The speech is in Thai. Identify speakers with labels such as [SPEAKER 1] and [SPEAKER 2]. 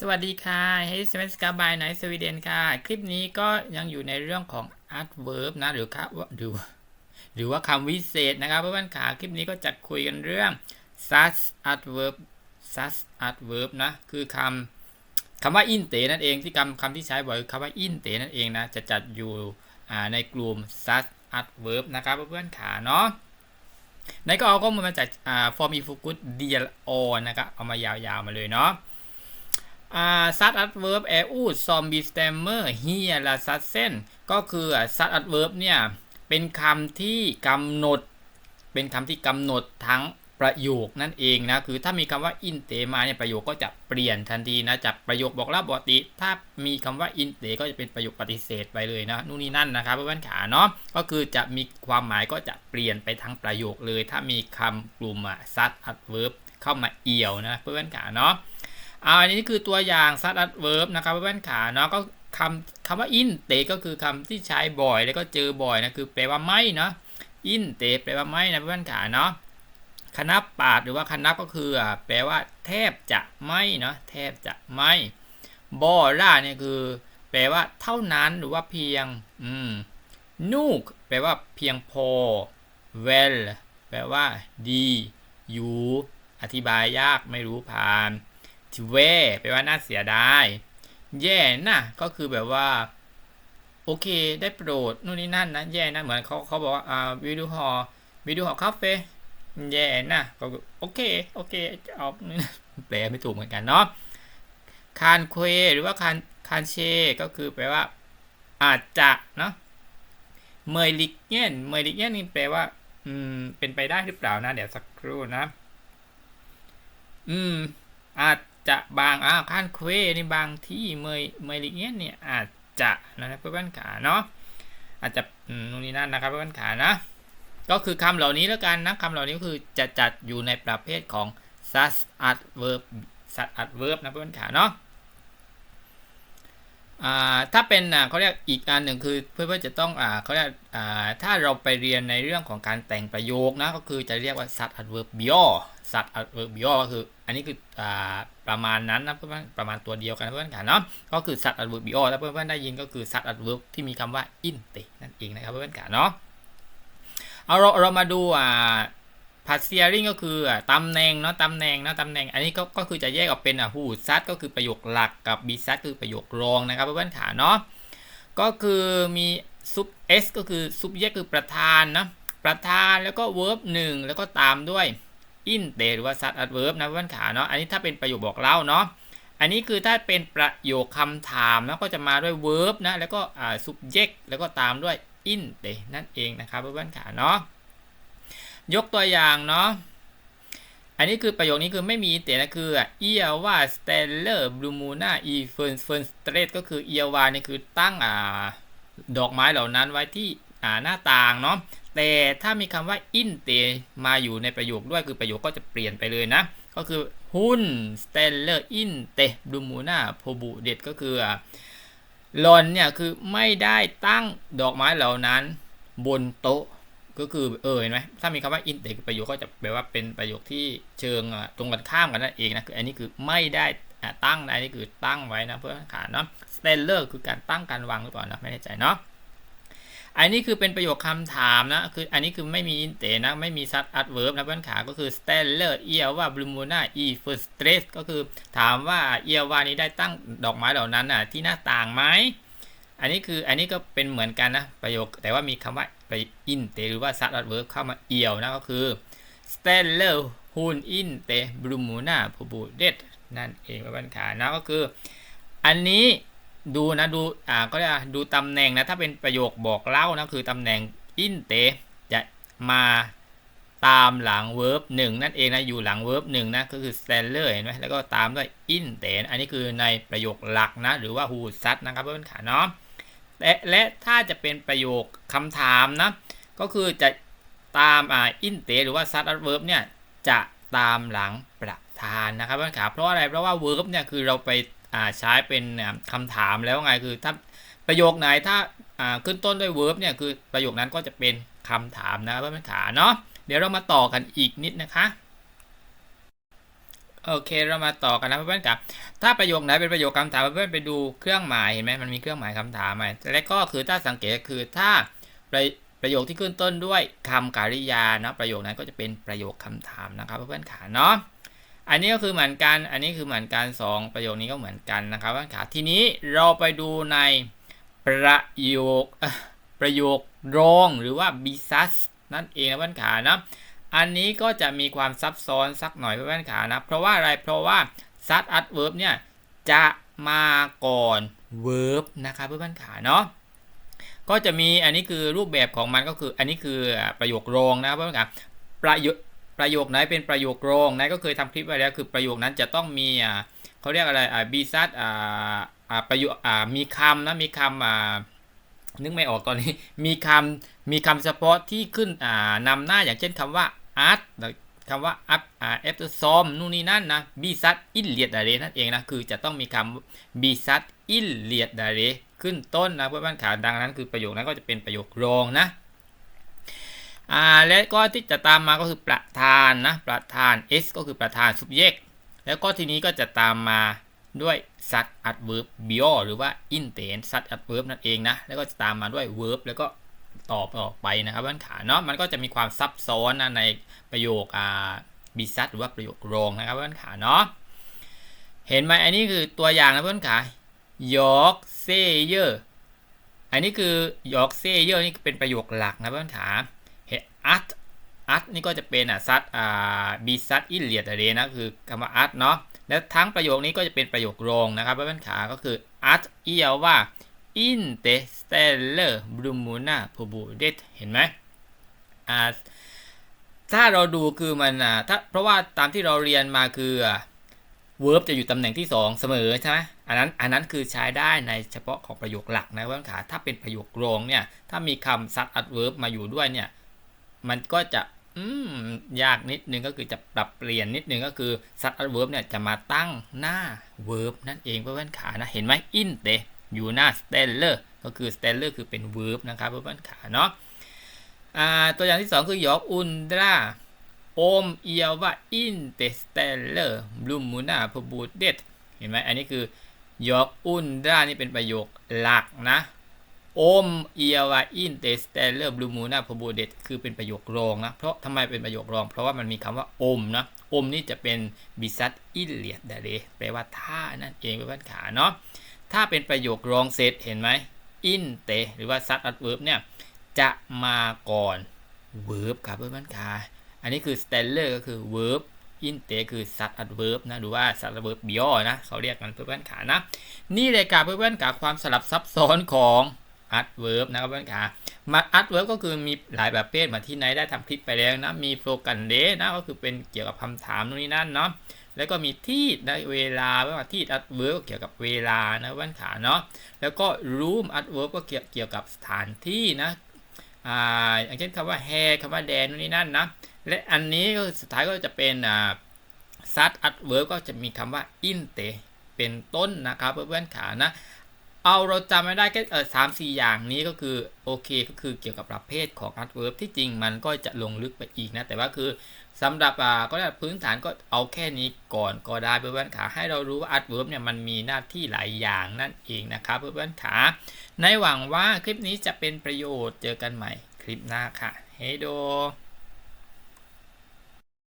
[SPEAKER 1] สวัสดีค่ะเฮสเมสกาบายไนสวีเดนค่ะ คลิปนี้ก็ยังอยู่ในเรื่องของ adverb นะ หรือค่ะหรือหรือว่าคำวิเศษนะครับเพื่อนๆขาคลิปนี้ก็จะคุยกันเรื่อง such adverb such adverb นะ คือคำคำว่า in เตนั่นเองที่คำคำที่ใช้บ่อยคือคำว่า in เตนั่นเองนะ จะจัดอยู่ในกลุ่ม such adverb นะครับเพื่อนๆขาเนาะในก็เอาข้อมูลมาจากอ่า form if good deal on นะครับ เอามายาวๆมาเลยเนาะ อาซัดอัดเวิร์บแออูดซอมบีสเตมเมอร์เฮียลาซัดเซนก็คือซัดอัดเวิร์บเนี่ย เป็นคำที่กำหนด เป็นคำที่กำหนดทั้งประโยคนั่นเองนะ คือถ้ามีคำว่าอินเตมาเนี่ยประโยคก็จะเปลี่ยนทันทีนะ จากประโยคบอกเล่าปกติ ถ้ามีคำว่าอินเตก็จะเป็นประโยคปฏิเสธไปเลยนะนู่นนี่นั่นนะครับเพื่อนๆขาเนาะ ก็คือจะมีความหมายก็จะเปลี่ยนไปทั้งประโยคเลย ถ้ามีคำกลุ่มซัดอัดเวิร์บเข้ามาเอี่ยวนะเพื่อนๆขาเนาะ อ่าอันนี้คือตัวอย่าง s u b adverb นะครับเพื่อนขาเนาะก็คำคำว่า in เตก็คือคำที่ใช้บ่อยแล้วก็เจอบ่อยนะคือแปลว่าไม่เนาะ in เตแปลว่าไม่นะเพื่อนขาเนาะคณะปาดหรือว่าคณะก็คือแปลว่าแทบจะไม่เนาะแทบจะไม่บอร่าเนี่ยคือ แปลว่าเท่านั้นหรือว่าเพียงอืมนูกแปลว่าเพียงพอ well แปลว่าดีอยู่อธิบายยากไม่รู้ผ่าน เวแปลว่าน่าเสียดาย แย่นะก็คือแบบว่า โอเค ได้โปรดนู่นนี่นั่นนะ แย่นะ เหมือนเขาเขาบอกว่าอ่าวิดีโอฮอวิดีโอฮอคาเฟ่แย่นะก็โอเค โอเคเอาแปลไม่ถูกเหมือนกันเนาะคานเควหรือว่าคานคานเช ก็คือแปลว่า อาจจะเนาะเมยลิกเงี้ยนเมยลิกเงี้ยนนี่แปลว่า อืม เป็นไปได้หรือเปล่านะ เดี๋ยวสักครู่นะ อืม อาจ จะบางอ่าข้านเควนี่บางที่เมยเมยลิเงียนเนี่ยอาจจะนะครับเพื่อนขาเนาะอาจจะนู่นนี่นั่นนะครับเพื่อนขานะ ก็คือคำเหล่านี้แล้วกันนะคำเหล่านี้คือจะจัดอยู่ในประเภทของ such adverb such adverb นะเพื่อนขาเนาะอ่าถ้าเป็นอ่าเขาเรียกอีกอันหนึ่งคือเพื่อนๆจะต้องอ่าเขาเรียกอ่าถ้าเราไปเรียนในเรื่องของการแต่งประโยคนะก็คือจะเรียกว่า such adverbial such adverbial ก็คืออันนี้คืออ่า ประมาณนั้นนะเพื่อนๆประมาณตัวเดียวกันเพื่อนๆกันเนาะก็คือ such adverbial ถ้าเพื่อนๆได้ยินก็คือ such adverb ที่มีคำว่า in เตนั่นเองนะครับเพื่อนๆกันเนาะเอาเราเรามาดูอ่า partialing ก็คืออ่าตำแหน่งเนาะตำแหน่งเนาะตำแหน่ง อันนี้ก็ก็คือจะแยกออกเป็นอะ who sat ก็คือประโยคหลักกับ be sat คือประโยครองนะครับเพื่อนๆขาเนาะก็คือมี sub s ก็คือ subject คือประธานนะประธานแล้วก็ verb หนึ่งแล้วก็ตามด้วย in เตหรือว่า such adverb นะเพื่อนขาเนาะอันนี้ถ้าเป็นประโยคบอกเล่าเนาะอันนี้คือถ้าเป็นประโยคคำถามนะก็จะมาด้วย verb นะแล้วก็ subject แล้วก็ตามด้วย in เตนั่นเองนะครับเพื่อนๆขาเนาะยกตัวอย่างเนาะอันนี้คือประโยคนี้คือไม่มีเตนะคือเอียว่าสเตลเลอร์บลูมูน่าอีเฟิร์นเฟิร์นสเตรทก็คือเอียวานี่คือตั้งอ่าดอกไม้เหล่านั้นไว้ที่อ่าหน้าต่างเนาะ แต่ถ้ามีคำว่าอินเตมาอยู่ในประโยคด้วยคือประโยคก็จะเปลี่ยนไปเลยนะ ก็คือหุ้นสเตลเลอร์อินเตบลูมูนาโพบูเดตก็คือลอนเนี่ยคือไม่ได้ตั้งดอกไม้เหล่านั้นบนโต๊ะก็คือเออเห็นไหมถ้ามีคำว่า in เด็กประโยคก็จะแปลว่าเป็นประโยคที่เชิงตรงกันข้ามกันนั่นเองนะคืออันนี้คือไม่ได้ตั้งอันนี้คือตั้งไว้นะเพื่อขาเนาะ stellar คือการตั้งการวางหรือเปล่านะไม่แน่ใจเนาะ อันนี้คือเป็นประโยคคำถามนะ คืออันนี้คือไม่มี in เตนะ ไม่มี such adverb นะเพื่อนขา ก็คือ stellar เอียว่า blumuna e first stress ก็คือถามว่าเอียวานี้ได้ตั้งดอกไม้เหล่านั้นน่ะที่หน้าต่างไหม อันนี้คืออันนี้ก็เป็นเหมือนกันนะประโยค แต่ว่ามีคำว่าไปอินเตหรือว่า such adverb เข้ามาเอียวนะก็คือ stellar hun in เต blumuna p u b u d e t นั่นเองเป็นขานะก็คือ อันนี้ ดูนะดูอ่าก็จะดูตำแหน่งนะถ้าเป็นประโยคบอกเล่านะคือตำแหน่ง in เตจะมาตามหลัง verb 1นั่นเองนะอยู่หลัง verb 1นะก็คือ stellar เห็นไหมแล้วก็ตามด้วย in เตอันนี้คือในประโยคหลักนะหรือว่า who sat นะครับเพื่อนขาเนาะและและถ้าจะเป็นประโยคคำถามนะก็คือจะตามอ่าอินเตหรือว่า s u b adverb เนี่ยจะตามหลังประธานนะครับเพื่อนขาเพราะอะไรเพราะว่า verb เนี่ยคือเราไป ใช้เป็นคำถามแล้วไงคือถ้าประโยคไหนถ้าอ่าขึ้นต้นด้วย verb เนี่ยคือประโยคนั้นก็จะเป็นคำถามนะครับเพื่อนขาเนาะเดี๋ยวเรามาต่อกันอีกนิดนะคะโอเคเรามาต่อกันนะเพื่อนๆครับถ้าประโยคไหนเป็นประโยคคำถามเพื่อนๆไปดูเครื่องหมายเห็นไหมมันมีเครื่องหมายคำถามไหมและก็คือถ้าสังเกตคือถ้าประประโยคที่ขึ้นต้นด้วยคำกริยาเนาะประโยคนั้นก็จะเป็นประโยคคำถามนะครับเพื่อนๆขาเนาะ อันนี้ก็คือเหมือนกัน อันนี้คือเหมือนกันสองประโยคนี้ก็เหมือนกันนะครับเพื่อนขาทีนี้เราไปดูในประโยคประโยครองหรือว่า bisus นั่นเองนะเพื่อนขานะอันนี้ก็จะมีความซับซ้อนสักหน่อยเพื่อนขานะ เพราะว่าอะไร เพราะว่า sat adverb เนี่ยจะมาก่อน verb นะครับเพื่อนขาเนาะก็จะมีอันนี้คือรูปแบบของมันก็คืออันนี้คือประโยครองนะครับเพื่อนขาประโยค ประโยคไหนเป็นประโยครองนะก็เคยทำคลิปไว้แล้ว คือประโยคนั้นจะต้องมีอ่าเขาเรียกอะไรอ่า be sat อ่าอ่าประโยคอ่ามีคำนะมีคำอ่านึกไม่ออกตอนนี้มีคำมีคำเฉพาะที่ขึ้นอ่านำหน้าอย่างเช่นคำว่า art คำว่า up อ่า after som นู่นนี่นั่นนะ be sat in liet dare นั่นเองนะ คือจะต้องมีคำ be sat in liet dare ขึ้นต้นนะเพื่อนบ้านขาดังนั้นคือประโยคนั้นก็จะเป็นประโยครองนะ่าและก็ที่จะตามมาก็คือประธานนะประธาน s ก็คือประธาน subject แล้วก็ทีนี้ก็จะตามมาด้วย sat adverb bio หรือว่า intent sat adverb นั่นเองนะ แล้วก็จะตามมาด้วย verb แล้วก็ตอบต่อไปนะครับเพื่อนขาเนาะมันก็จะมีความซับซ้อนนะในประโยคอ่า be sat หรือว่าประโยครองนะครับเพื่อนขาเนาะเห็นไหมอันนี้คือตัวอย่างนะเพื่อนขายอกเซเยอร์อันนี้คือยอกเซเยอร์นี่เป็นประโยคหลักนะเพื่อนขา อัตอัตนี่ก็จะเป็นอะซัดอ่าบีซัดอิเลียดอะไรนะคือคำว่าอัตเนาะแล้วทั้งประโยคนี้ก็จะเป็นประโยครองนะครับเพื่อนขาก็คืออัตเอียว่า in the stellar blumuna p u b u d e t เห็นไหมอ่าถ้าเราดูคือมันอ่าถ้าเพราะว่าตามที่เราเรียนมาคือ verb จะอยู่ตำแหน่งที่ 2 เสมอใช่ไหมอันนั้นอันนั้นคือใช้ได้ในเฉพาะของประโยคหลักนะเพื่อนขาถ้าเป็นประโยครองเนี่ยถ้ามีคำ sub adverb มาอยู่ด้วยเนี่ย มันก็จะยากนิดนึงก็คือจะปรับเปลี่ยนนิดนึงก็คือ sub adverb เนี่ยจะมาตั้งหน้า verb นั่นเองเพื่อนขานะเห็นไหม in เตอยู่หน้า stellar ก็คือ stellar คือเป็น verb นะครับเพื่อนขาเนาะอ่าตัวอย่างที่ 2 คือยอกอุนดราโอมเอียวว่า in the stellar blue moon พบูเดตเห็นไหมอันนี้คือยอกอุนดรานี่เป็นประโยคหลักนะ โอมเอียวา in the stellar blue moon พบูเดตคือเป็นประโยครองนะ เพราะทำไมเป็นประโยครอง เพราะว่ามันมีคำว่าอมนะอมนี่จะเป็นบิซัตอิเลียดเดเรแปลว่าท่านั่นเองเป็นพันขาเนาะถ้าเป็นประโยครองเสร็จเห็นไหม in เตหรือว่า sat adverb เนี่ยจะมาก่อน verb ครับเพื่อนๆค่ะอันนี้คือ stellar ก็คือ verb in เตคือ sat adverb นะหรือว่า sat adverb bio นะเขาเรียกกันเพื่อนๆขานะ นี่เลยกับเพื่อนๆกับความสลับซับซ้อนของ adverb นะครับเพื่อนขามา adverb ก็คือมีหลายแบบประเภทเหมือนที่ไหนได้ทำคลิปไปแล้วนะ มี pro กันเดนะก็คือเป็นเกี่ยวกับคำถามนู่นนี่นั่นเนาะ แล้วก็มีที่ในเวลาว่าที่ adverb เกี่ยวกับเวลานะวันขาเนาะ แล้วก็ room adverb ก็เกี่ยวเกี่ยวกับสถานที่นะอ่าอย่างเช่นคำว่า hair คำว่า dan นู่นนี่นั่นนะ และอันนี้ก็สุดท้ายก็จะเป็นอ่า sat adverb ก็จะมีคำว่า in เตเป็นต้นนะครับเพื่อนๆขานะ เอาเราจำไม่ได้แค่เออสามสี่อย่างนี้ก็คือโอเคก็คือเกี่ยวกับประเภทของ adverb ที่จริงมันก็จะลงลึกไปอีกนะ แต่ว่าคือสำหรับอ่าก็ได้พื้นฐานก็เอาแค่นี้ก่อนก็ได้เพื่อนๆขาให้เรารู้ว่า adverb เนี่ยมันมีหน้าที่หลายอย่างนั่นเองนะครับเพื่อนๆขาในหวังว่าคลิปนี้จะเป็นประโยชน์เจอกันใหม่คลิปหน้าค่ะเฮโด